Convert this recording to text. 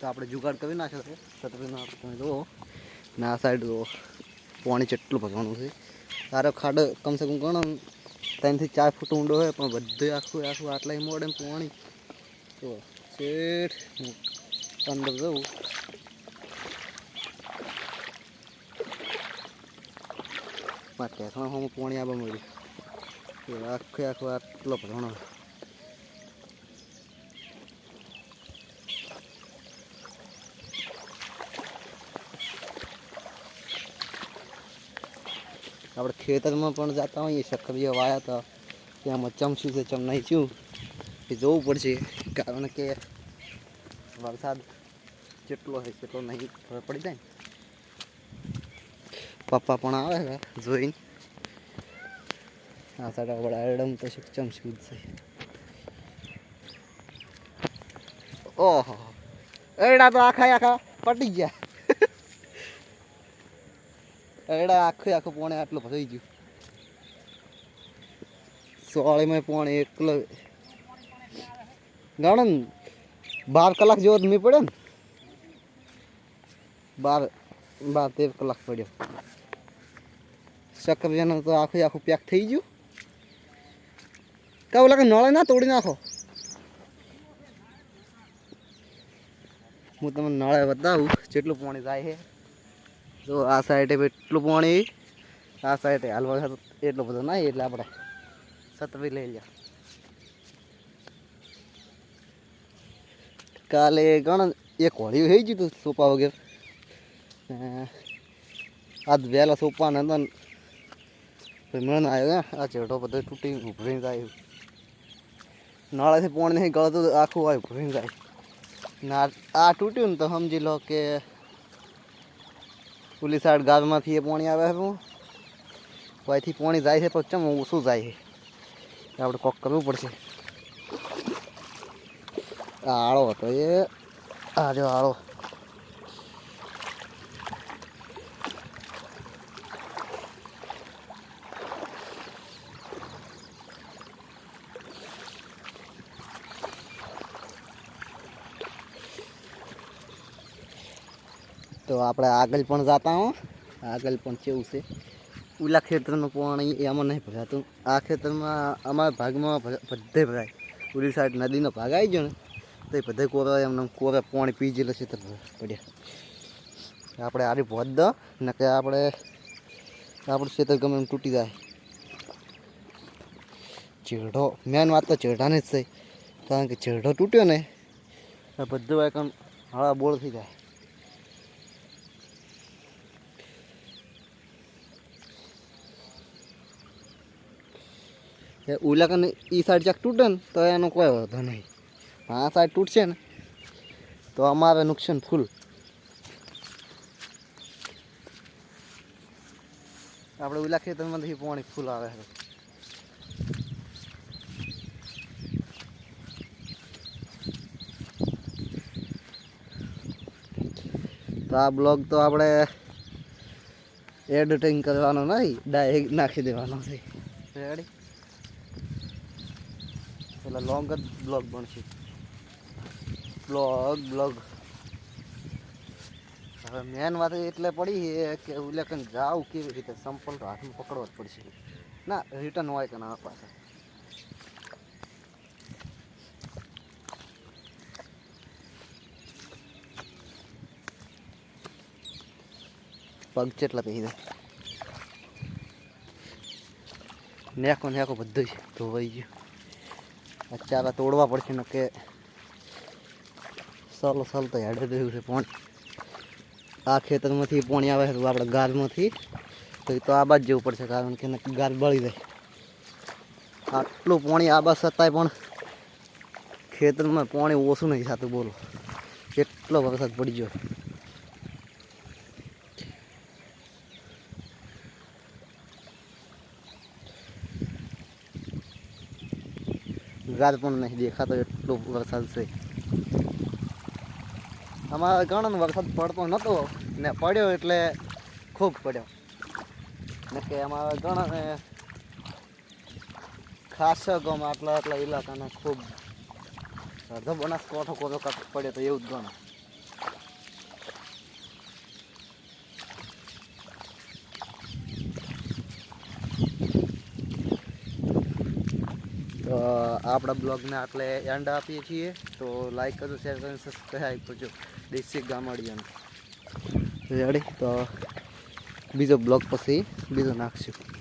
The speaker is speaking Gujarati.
તો આપણે જુગાડ કરી નાખ્યો છે. છત્રીનો તમે જુઓ. ને આ સાઈડ જુઓ. પાણી જેટલું ભરવાનું છે. તારો ખાડો કમસે કમ ગણો ત્રણથી ચાર ફૂટ ઊંડો હોય પણ બધું આખું આખું આટલા મોડે પાણી. તો શેઠ, હું અંદર જવું ટેસમાં હું પાણી આવવા મળ્યું. આખે આખો આટલો ભરવાનો આપણે ખેતરમાં પણ જતા હોઈએ સક્રિય વાયા હતા. ત્યાંમાં ચમચ્યું છે ચમ નહીં છું. એ જોવું પડશે, કારણ કે વરસાદ જેટલો હોય તેટલો નહીં, ખબર પડી જાય ને. પપ્પા પણ આવે છે, જોઈને. આ સાઈડ આપણે એડમ તો શું ચમચ્યું જ છે. ઓહો. એડા તો આખા આખા પટી ગયા. એડા આખું આખું પોણે આટલું ભરાઈ ગયું. સોળીમાં પોણે એકલો. ગણો ને બાર કલાક જેવો નહીં પડે ને. બાર બાર તેર કલાક પડ્યો. સક્કરિયાનું તો આખું આખું પેક થઈ ગયું. કાં ઓલા કે નળે ના તોડી નાખો? હું તમને નળે બતાવું જેટલું પાણી જાય છે. તો આ સાઈડે એટલું પાણી, આ સાઈડે હાલવા એટલો બધો નહીં એટલે આપણે સતવી લઈ લે કાલે ગણ, એક હોળિયું થઈ ગયું હતું સોપા વગેરે. આજ વહેલા સોપા ને હતા મને આવ્યો આ ચેડો બધો તૂટી ઉભરીને જાય. નાળાથી પોણ નહીં ગળતું આખું આવ્યું ઉભરીને જાય. ના આ તૂટ્યું ને તો સમજી લો કે પુલી સાઈડ ગામમાંથી એ પાણી આવે છે અહીંથી પાણી જાય છે તો ચમ ઓછું જાય છે. આપણે કોક કરવું પડશે. આળો હતો એ. આ જો આળો. તો આપણે આગળ પણ જતા હો. આગળ પણ કેવું છે? ઓલા ખેતરનું પાણી એમાં નહીં ભરાતું. આ ખેતરમાં અમારા ભાગમાં બધે ભરાય. ઓલી સાઈડ નદીનો ભાગ આવી ગયો ને, તો એ બધે કોરા એમને કોરા પાણી પી ગયેલું છે તો પડ્યા. આપણે આરી ભોત દો ને કે આપણે, આપણું ખેતર ગમે એમ તૂટી જાય. ચેડો મેન વાત તો ચેડાને જ છે. કારણ કે ચેડો તૂટ્યો ને બધું એકમ હળા બોળ થઈ જાય. એ ઓલા એ સાઈડ ચાક તૂટે ને તો એનો કોઈ વાંધો નહીં. આ સાઈડ તૂટશે ને તો અમારે નુકસાન ફૂલ આપણે ઓલા ખેતરમાંથી પાણી ફૂલ આવે છે. તો આ બ્લોગ તો આપણે એડિટિંગ કરવાનો નહીં, ડાયરેક્ટ નાખી દેવાનો છે. રેડી પેલા લોંગ જ બ્લોગ બનશે. બ્લોગ બ્લોગ હવે મેન વાત એટલે પડી છે કે ઉલ્લેખન જાવ કેવી રીતે સંપલ તો હાથમાં પકડવો જ પડશે. ના રિટર્ન હોય કે ના પાસે પગ ચેટલા જાય નેકો નેકો બધું જ ધોવાઈ ગયું. અત્યારે તોડવા પડશે ને કે સલો સલ તો હેડે રહ્યું છે પણ. આ ખેતરમાંથી પાણી આવે છે આપણે ગારમાંથી તો એ તો આ બાજ જવું પડશે કારણ કે નક્કી ગાર બળી જાય. આટલું પાણી આ બાજ છતાંય પણ ખેતરમાં પાણી ઓછું નહીં થતું બોલો. એટલો વરસાદ પડી ગયો. ગાર પણ નહીં દેખાતો એટલો વરસાદ છે. અમારે ઘણો વરસાદ પડતો નહોતો ને પડ્યો એટલે ખૂબ પડ્યો. ને કે અમારા ઘણા ખાસ ગમ આટલા આટલા ઇલાકાના ખૂબ અડધો બનાસકાંઠો કોરો પડ્યો તો એવું જ ગણો આપણા બ્લોગને આટલે એન્ડ આપીએ છીએ. તો લાઈક કરજો શેર કરીને સબસ્ક્રાઈબ કરજો. દેશી ગામડિયાનું. રેડી તો બીજો બ્લોગ પછી બીજો નાખશું.